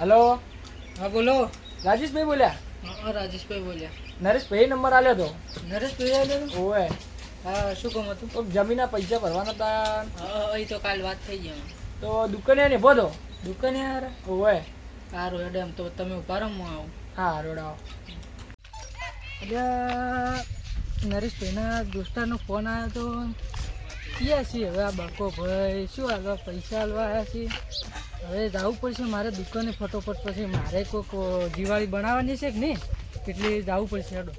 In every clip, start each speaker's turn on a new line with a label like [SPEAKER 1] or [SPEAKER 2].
[SPEAKER 1] Hello
[SPEAKER 2] હા બોલો.
[SPEAKER 1] રાજેશભાઈ બોલ્યા?
[SPEAKER 2] હા રાજેશભાઈ બોલ્યા.
[SPEAKER 1] નરેશભાઈ નંબર આલ્યો તો.
[SPEAKER 2] નરેશભાઈ આલ્યો હતો?
[SPEAKER 1] ઓવે.
[SPEAKER 2] હા શું કામ હતું?
[SPEAKER 1] તો જમીનના પૈસા ભરવાના હતા.
[SPEAKER 2] હા એ તો કાલ વાત થઈ ગઈ
[SPEAKER 1] તો દુકાને ને તો
[SPEAKER 2] દુકાને યાર
[SPEAKER 1] ઓએ
[SPEAKER 2] સારું હેડે એમ તો તમે ઊભા રહો હું આવું.
[SPEAKER 1] હા રોડાવો
[SPEAKER 2] એટલે નરેશભાઈના દોસ્તારનો ફોન આવ્યો તો ક્યાં છીએ હવે આ બાકો ભાઈ શું હાલવા પૈસા હાલવા આવ્યા છે? હવે જવું પડશે મારે દુકાને ફટોફટ પછી. મારે કોઈક દિવાળી બનાવવાની છે કે નહીં? એટલે જવું પડશે હેડો.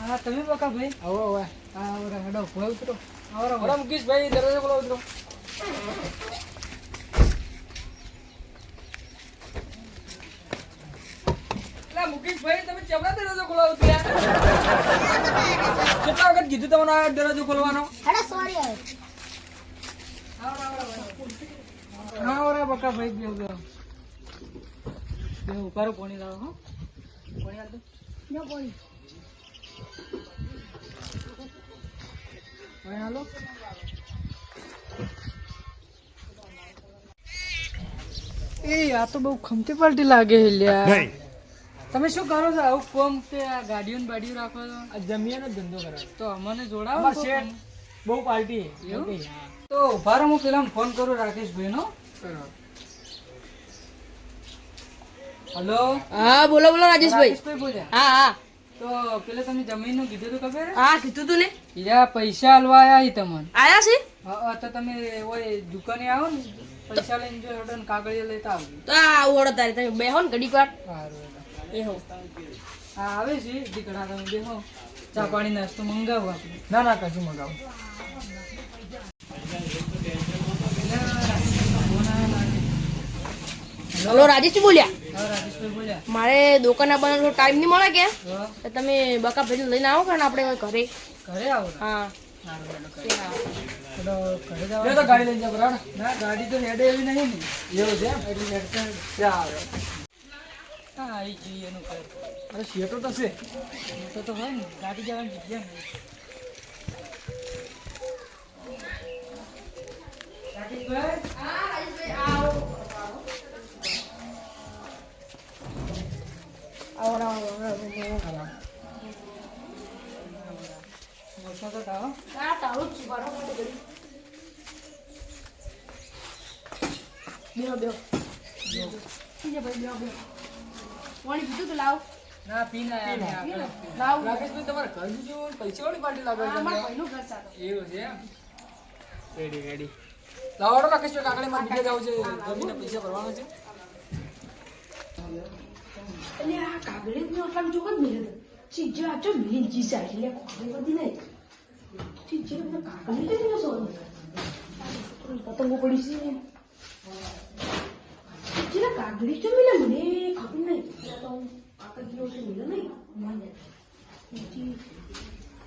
[SPEAKER 2] હા તમે બકા ભાઈ.
[SPEAKER 1] આવો હવે
[SPEAKER 2] હા હેડો ભાઈ ઉતરો.
[SPEAKER 1] આવો મુકેશભાઈ દરવાજો બોલો ઉતરો. મુકેશભાઈ તમે ચમડા દરવાજો ખોલાવો છો વખત કીધું તમને આ દરવાજો ખોલવાનો.
[SPEAKER 2] હા ઓરા બકા ભાઈ બેવ બેવ. બેવ ઉપારો પાણી લાવો હો. પાણી આલ દો. પાણી. આલો. એ આ તો બહુ ખમતી પાલટી લાગે છે લ્યા. તમે શું કરો છો? આવું કોમ કે આ ગાડીઓ ને બાડીઓ રાખો છો?
[SPEAKER 1] આ જમીનો ધંધો કરો.
[SPEAKER 2] તો અમને જોડાવો
[SPEAKER 1] શેઠ બહુ પાર્ટી
[SPEAKER 2] એવું? તો ઊભા રહો હું પેલા ફોન કરું રાકેશભાઈ નો હલો?
[SPEAKER 3] હા બોલો બોલો રાજેશભાઈ
[SPEAKER 2] બોલ્યા.
[SPEAKER 3] હા હા.
[SPEAKER 2] તો પેલા તમે જમીનનું કીધું તો ખબર
[SPEAKER 3] હા કીધું તું ને.
[SPEAKER 2] હીરા પૈસા આલવા આયા તમને.
[SPEAKER 3] આયા છે?
[SPEAKER 2] હા તો તમે ઓય દુકાને આવો ને. પૈસા લઈને જો હેડો કાગળિયા લેતા આવજો.
[SPEAKER 3] તો આ આવું તારે તમે બેહો ને ઘડીક વાર.
[SPEAKER 2] સારું.
[SPEAKER 3] બેહો
[SPEAKER 2] હા. આવે છે. દીકરા તમે બેહો. ચા પાણી નાસ્તો મંગાવો આપણે.
[SPEAKER 1] ના ના કશું મંગાવો.
[SPEAKER 3] હલો રાજેશ બોલ્યા.
[SPEAKER 2] હા રાજેશભાઈ બોલ્યા.
[SPEAKER 3] મારે દુકાન બનાવવાનો ટાઈમ નહીં મળે કે? તો તમે બકા ભેજ લઈને આવો કે ને આપણે ઘરે?
[SPEAKER 2] ઘરે આવો.
[SPEAKER 3] હા.
[SPEAKER 1] ગાડી લઈને જાવ
[SPEAKER 2] ના ગાડી તો હેડે એવી નહીં ને.
[SPEAKER 1] એવું છે
[SPEAKER 2] એટલે
[SPEAKER 1] ચાલો
[SPEAKER 2] હા આવી જઈએ એનું ઘર
[SPEAKER 1] અરે શેઠો તો છે
[SPEAKER 2] તો તો હોય ને ગાડી જવાની જગ્યા નહીં રાકેશભાઈ
[SPEAKER 3] આવો આવો, આવો, પાણી પીધું તો લાવ.
[SPEAKER 2] ના પી ના.
[SPEAKER 3] લાવ.
[SPEAKER 1] રાકેશભાઈ તમારે ઘર જો પૈસા વાળી પાર્ટી લાગે છે
[SPEAKER 3] અમારા પહેલું ઘર છે
[SPEAKER 1] એવું છે રેડી રેડી લાવડો તો રાકેશભાઈ કાકડી માં બીજે જાવ છે. જમીને પૈસા ભરવાના છે.
[SPEAKER 3] એટલે આ કાગળે જ આટલા જો કદ મિલે ચીજ જો આ ચો મિલી જી સાઈડ એટલે ખોટે બધી નહીં. ચીજ મને કાગળે જ મિલે સો પતંગો પડી છે. ચીજ કાગળી ચો મિલે મને?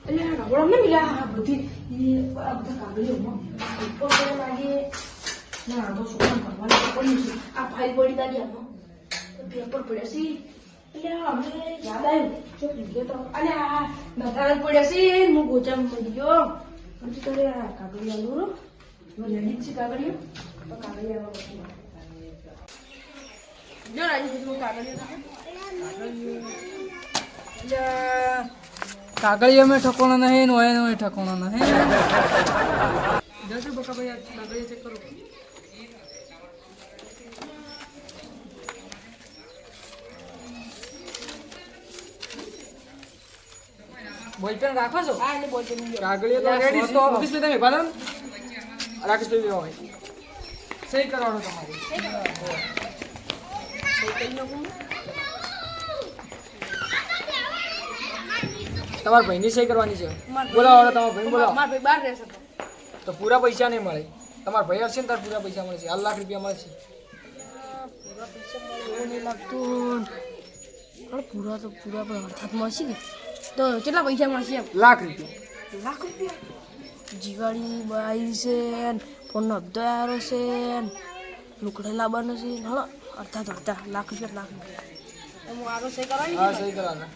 [SPEAKER 3] એટલે રગડા ને મિલે આ બધી આ બધા કાગળીઓમાં ઉપર પડે લાગે ના તો શું કામ કરવાનું પડ્યું છે આ ફાઇલ પડી લાગી આમાં પેપર પડ્યા છે એટલે અમને યાદ આવ્યું જો લીધો તો અને આ નકારા પડ્યા છે હું ગોચામાં મળી ગયો કાગળિયા કાગળિયા જો કાગળિયો
[SPEAKER 2] મેં ઠકોણો નહીં ને ઓય ઓય ઠકોણો નહીં. જજો બકા ભાઈ કાગળિયા ચેક કરો. બોલપેન રાખો છો?
[SPEAKER 3] હા એટલે
[SPEAKER 1] તો રેડી તો મુકેશભાઈ તમે ભલો ને? રાકેશભાઈ બેહો હોય સહી કરવાનો તમારે. તમારા ભાઈની સહી કરવાની છે? બોલાવો હવે તમારા ભાઈ બોલાવો.
[SPEAKER 3] મારા ભાઈ બહાર રહેશે તો.
[SPEAKER 1] પૂરા પૈસા નહીં મળે. તમારા ભાઈ હશે ને તાર પૂરા પૈસા મળશે આ લાખ રૂપિયા મળશે.
[SPEAKER 3] એવું નહીં લાગતું. પણ પૂરા તો પૂરા પણ અર્થાત મળશે ને. તો કેટલા પૈસા મળશે એમ?
[SPEAKER 1] લાખ રૂપિયા.
[SPEAKER 3] લાખ રૂપિયા? જીવાળી બાઈ છે ફોનનો હપ્તો આવ્યો છે લુકડે લાવવાનો છે હા અડધા તો અડધા લાખ રૂપિયા લાખ રૂપિયા. હું
[SPEAKER 1] હા સહી કરવાના.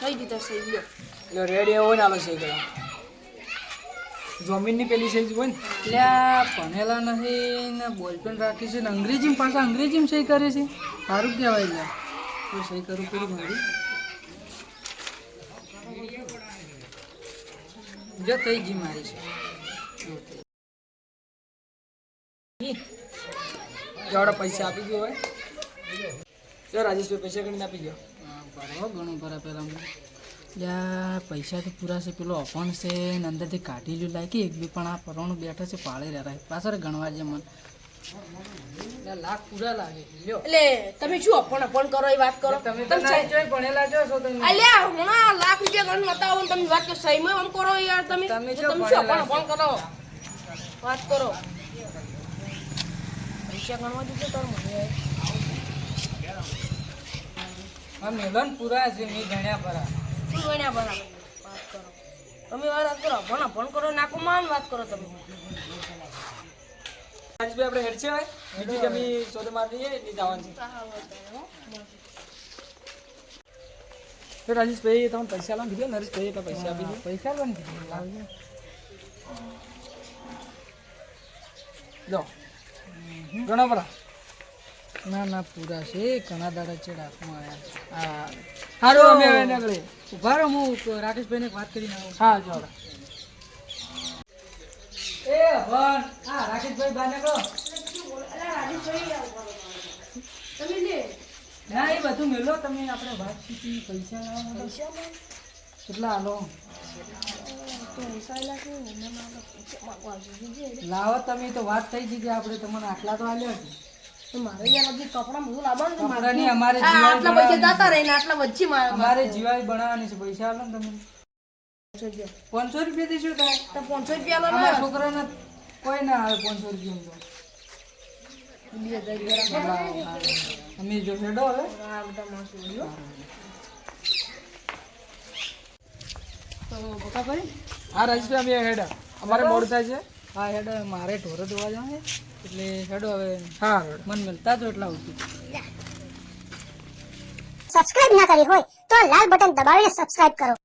[SPEAKER 3] થઈ દીધા સહી લ્યો?
[SPEAKER 1] એટલે રેડી હોય ને આલો સહી પેલી સહી હોય ને?
[SPEAKER 2] એટલે ભણેલા નથી ને બોલપેન રાખી છે અંગ્રેજી અંગ્રેજીમાં પાછા અંગ્રેજીમાં સહી કરે છે? સારું કહેવાય એટલે સહી કરું પેલી મારી. જો થઈ ગઈ મારી છે.
[SPEAKER 1] જોડે પૈસા આપી ગયો હોય જો રાજેશભાઈ પૈસા ગણીને આપી ગયો
[SPEAKER 2] બરાબર ઘણું બરાબર પેલા યા, પૈસા તો પૂરા છે. પેલો અપણ છે ને અંદરથી કાઢી લ્યું લાગે એક બી પણ આ પરવાનું બેઠા છે, પાળે રહ્યા પાછળ ગણવા જે મન. લાખ પૂરા લાગે. લ્યો.
[SPEAKER 3] એટલે તમે શું અપણ અપણ કરો એ વાત કરો?
[SPEAKER 2] તમે તો ભણેલા છો છો તમે?
[SPEAKER 3] અલ્યા હમણાં લાખ રૂપિયા ગણ બતાવો તમે વાત કરો સહીમાં આમ કરો યાર તમે.
[SPEAKER 2] તમે જો
[SPEAKER 3] તમે શું
[SPEAKER 2] ભણેલા
[SPEAKER 3] અપણ અપણ કરો? વાત કરો. પૈસા ગણવા દીધો તાર મને
[SPEAKER 2] આ મેલન પૂરા છે મેં ગણ્યા પરા.
[SPEAKER 3] શું ગણ્યા ભરા વાત કરો. તમે વાત કરો અપણ અપણ કરો નાકો માન વાત કરો તમે.
[SPEAKER 1] રાજેશભાઈ આપણે હેડ છે બીજી જમી સોદે મારી એટલે જવાનું છે. તો રાજેશભાઈ તમે પૈસા લાવ કીધું નરેશભાઈ એટલે પૈસા આપી દીધો.
[SPEAKER 2] પૈસા લાવી દીધો
[SPEAKER 1] જો ઘણા બધા.
[SPEAKER 2] ના ના પૂરા છે. ઘણા દાડા છે હાથમાં આવ્યા
[SPEAKER 1] હા. સારું અમે
[SPEAKER 2] ઊભા રહો હું રાકેશભાઈને ને વાત કરીને આવું
[SPEAKER 1] હા જોડે
[SPEAKER 2] એ ભણ. રાકેશભાઈ નીકળો. ના એ બધું મેલો. તમે આપણે વાત શીખી પૈસા લાવો કેટલા હાલો લાવો તમે તો વાત થઈ ગઈ કે આપણે તમને આટલા તો આલ્યો
[SPEAKER 3] મારે અહીંયા કપડાં બધું લાવવાનું પૈસા
[SPEAKER 2] અમારે જીવાય બનાવવાની છે. પૈસા આલો ને તમે. પાંચસો રૂપિયા. શું થાય?
[SPEAKER 3] તો પાંચસો રૂપિયા લો
[SPEAKER 2] અમારા
[SPEAKER 3] ને
[SPEAKER 2] છોકરાને કોઈ ના આવે પાંચસો રૂપિયા અમે જો હેડો હવે.
[SPEAKER 3] તો બકા
[SPEAKER 1] હા રાજેશભાઈ અમે હેડા. અમારે મોડું થાય છે.
[SPEAKER 2] હા હેડો. મારે ઢોરો ધોવા જાવ છે. એટલે હેડો હવે.
[SPEAKER 1] હા
[SPEAKER 2] મન મળતા જ એટલા સુધી
[SPEAKER 4] સબસ્ક્રાઇબ ના કરી હોય તો લાલ બટન દબાવીને સબસ્ક્રાઇબ કરો.